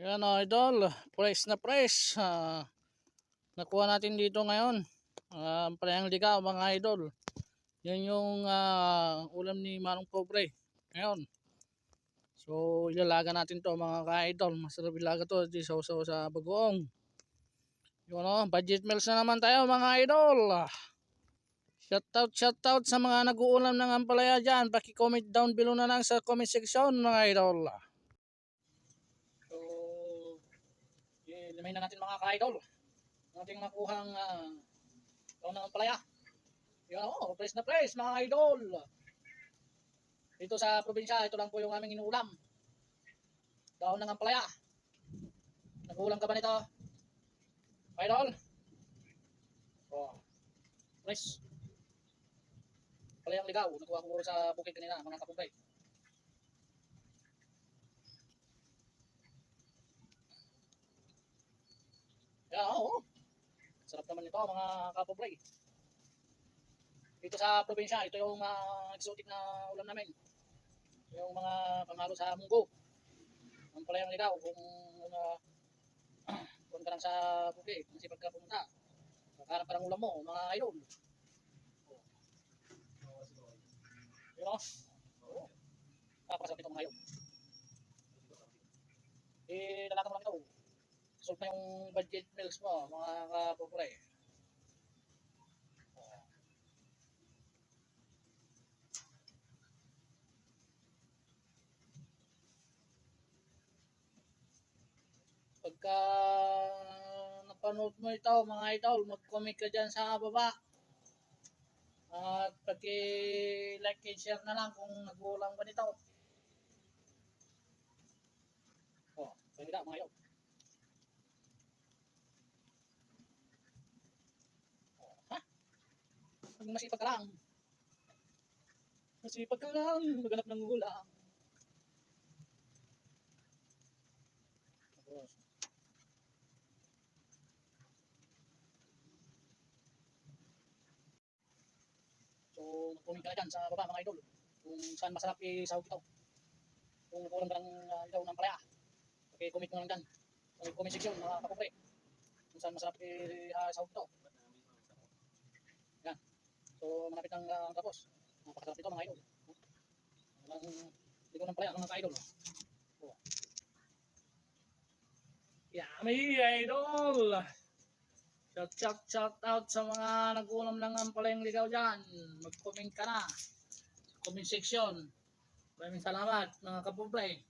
Yan o, idol. Fresh na fresh. Ah, nakuha natin dito ngayon. Uh, palayang ligaw mga idol. Yan yung ah, ulam ni Manong Pobre. Ngayon. So, ilalaga natin to mga ka-idol. Masarap ilaga to. Di sa sa bagoong. Yun o, budget meals na naman tayo mga idol. Shoutout, shoutout sa mga nag-uulam ng ampalaya dyan. Paki-comment down below na lang sa comment section mga idol. So, ilimay na natin mga ka-idol. Ang ating nakuhang uh, taon ng ampalaya. Yun o, fresh na fresh mga idol. Dito sa probinsya, ito lang po yung aming inuulam. Daon ng ampalaya. Nag-uulam ka ba nito? Idol? Oh, fresh. Palayang ligaw. Nakuha ko sa bukid kanina, mga kapumpay. Naman nito mga kapoplay. Dito sa probinsya, ito yung uh, exotic na ulam namin. Yung mga pangalo sa munggo. Ang palayang ligaw kung uh, kung ka lang sa bukid, kasi pagka pumunta, kakaharap ka ng ulam mo, mga idol. Yun o. Oo. Napakasarap nito mga idol. Eh, lalaka mo lang ito. Solve na yung budget meals mo, mga kapupre. Pagka napanood mo ito, mga idol, mag-comment ka dyan sa baba. At pag-like and share na lang kung nag-uulang ka nito. Oh, pwede na mga idol. Pag masipag ka lang. Masipag ka lang, maghanap ng ulam. So, mag-comment ka na dyan sa baba mga idol. Kung saan masarap i-sahog ito. Kung kulang ka ng uh, ikaw ng palaya. Okay, comment mo lang dyan. Sa comment section mga. Kung saan masarap i-sahog ito. Malapit ang uh, tapos. Napakasarap ito mga idol. Walang ligaw ng palaya mga ka-idol. Oh. Yummy idol! Shout, shout, shout out sa mga nag-ulam ng ampalayang ligaw dyan. Mag-comment ka na. Comment section. Maraming salamat mga kapuplay.